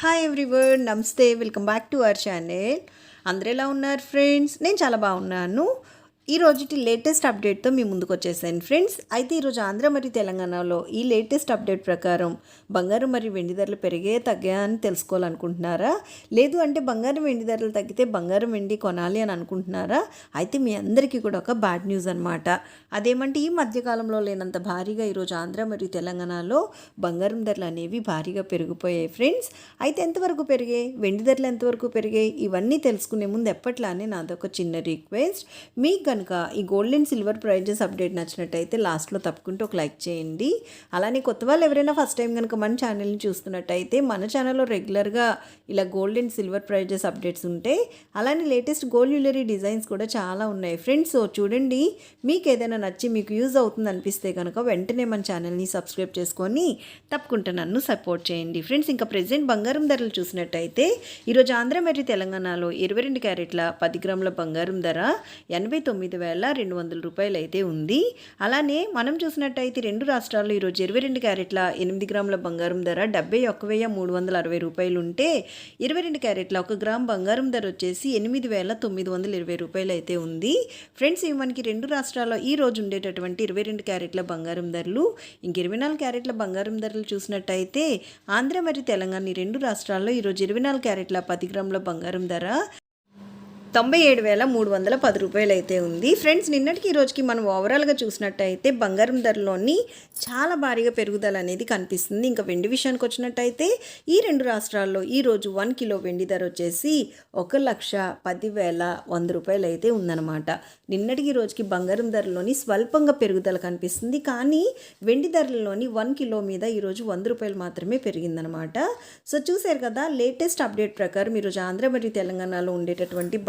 Hi everyone namaste welcome back to our channel. అందరు ఎలా ఉన్నారు ఫ్రెండ్స్? నేను చాలా బాగున్నాను. ఈ రోజుటి లేటెస్ట్ అప్డేట్తో మీ ముందుకు వచ్చేసాను. ఫ్రెండ్స్ అయితే ఈరోజు ఆంధ్ర మరియు తెలంగాణలో ఈ లేటెస్ట్ అప్డేట్ ప్రకారం బంగారం మరియు వెండి ధరలు పెరిగే తగ్గా అని తెలుసుకోవాలనుకుంటున్నారా? లేదు అంటే బంగారం వెండి ధరలు తగ్గితే బంగారం వెండి కొనాలి అని అనుకుంటున్నారా? అయితే మీ అందరికీ కూడా ఒక బ్యాడ్ న్యూస్ అనమాట అదేమంటే ఈ మధ్యకాలంలో లేనంత భారీగా ఈరోజు ఆంధ్ర మరియు తెలంగాణలో బంగారం ధరలు అనేవి భారీగా పెరిగిపోయాయి ఫ్రెండ్స్. అయితే ఎంతవరకు పెరిగాయి? వెండి ధరలు ఎంతవరకు పెరిగాయి? ఇవన్నీ తెలుసుకునే ముందు ఎప్పట్లానే నాదొక చిన్న రిక్వెస్ట్. మీకు కనుక ఈ gold and silver prizes update నచ్చినట్టయితే లాస్ట్లో తప్పుకుంటూ ఒక లైక్ చేయండి. అలానే కొత్త వాళ్ళు ఎవరైనా ఫస్ట్ టైం కనుక మన ఛానల్ని చూస్తున్నట్టయితే మన ఛానల్లో రెగ్యులర్గా ఇలా gold and silver prizes updates ఉంటాయి అలానే లేటెస్ట్ గోల్డ్ జ్యువెలరీ డిజైన్స్ కూడా చాలా ఉన్నాయి. ఫ్రెండ్స్ సో చూడండి మీకు ఏదైనా నచ్చి మీకు యూజ్ అవుతుంది అనిపిస్తే కనుక వెంటనే మన ఛానల్ని సబ్స్క్రైబ్ చేసుకొని తప్పకుండా నన్ను సపోర్ట్ చేయండి. ఫ్రెండ్స్ ఇంకా ప్రజెంట్ బంగారం ధరలు చూసినట్టయితే ఈరోజు ఆంధ్ర మరియు తెలంగాణలో ఇరవై రెండు క్యారెట్ల పది గ్రాముల బంగారం ధర ఎనభై తొమ్మిది వేల రెండు వందల రూపాయలు అయితే ఉంది. అలానే మనం చూసినట్టయితే రెండు రాష్ట్రాల్లో ఈరోజు ఇరవై రెండు క్యారెట్ల ఎనిమిది గ్రాముల బంగారం ధర డెబ్బై ఒక్క వెయ్యి మూడు వందల అరవై రూపాయలు ఉంటే ఇరవై రెండు క్యారెట్ల ఒక గ్రామ్ బంగారం ధర వచ్చేసి ఎనిమిది వేల తొమ్మిది వందల ఇరవై రూపాయలు అయితే ఉంది. ఫ్రెండ్స్ ఇవి మనకి రెండు రాష్ట్రాల్లో ఈ రోజు ఉండేటటువంటి ఇరవై రెండు క్యారెట్ల బంగారం ధరలు ఇంక ఇరవై నాలుగు క్యారెట్ల బంగారం ధరలు చూసినట్టయితే ఆంధ్ర మరియు తెలంగాణ ఈ రెండు రాష్ట్రాల్లో ఈరోజు ఇరవై నాలుగు క్యారెట్ల పది గ్రాముల బంగారం ధర తొంభై ఏడు వేల మూడు వందల పది రూపాయలు అయితే ఉంది. ఫ్రెండ్స్ నిన్నటికి ఈ రోజుకి మనం ఓవరాల్గా చూసినట్టయితే బంగారం ధరలోని చాలా భారీగా పెరుగుదల అనేది కనిపిస్తుంది. ఇంకా వెండి విషయానికి వచ్చినట్టయితే ఈ రెండు రాష్ట్రాల్లో ఈ రోజు వన్ కిలో వెండి ధర వచ్చేసి ఒక లక్ష పది వేల వంద రూపాయలు అయితే ఉందన్నమాట. నిన్నటికి ఈ రోజుకి బంగారం ధరలోని స్వల్పంగా పెరుగుదల కనిపిస్తుంది. కానీ వెండి ధరలలోని వన్ కిలో మీద ఈరోజు వంద రూపాయలు మాత్రమే పెరిగిందనమాట సో చూశారు కదా లేటెస్ట్ అప్డేట్ ప్రకారం ఈరోజు ఆంధ్ర మరియు తెలంగాణలో ఉండేటటువంటి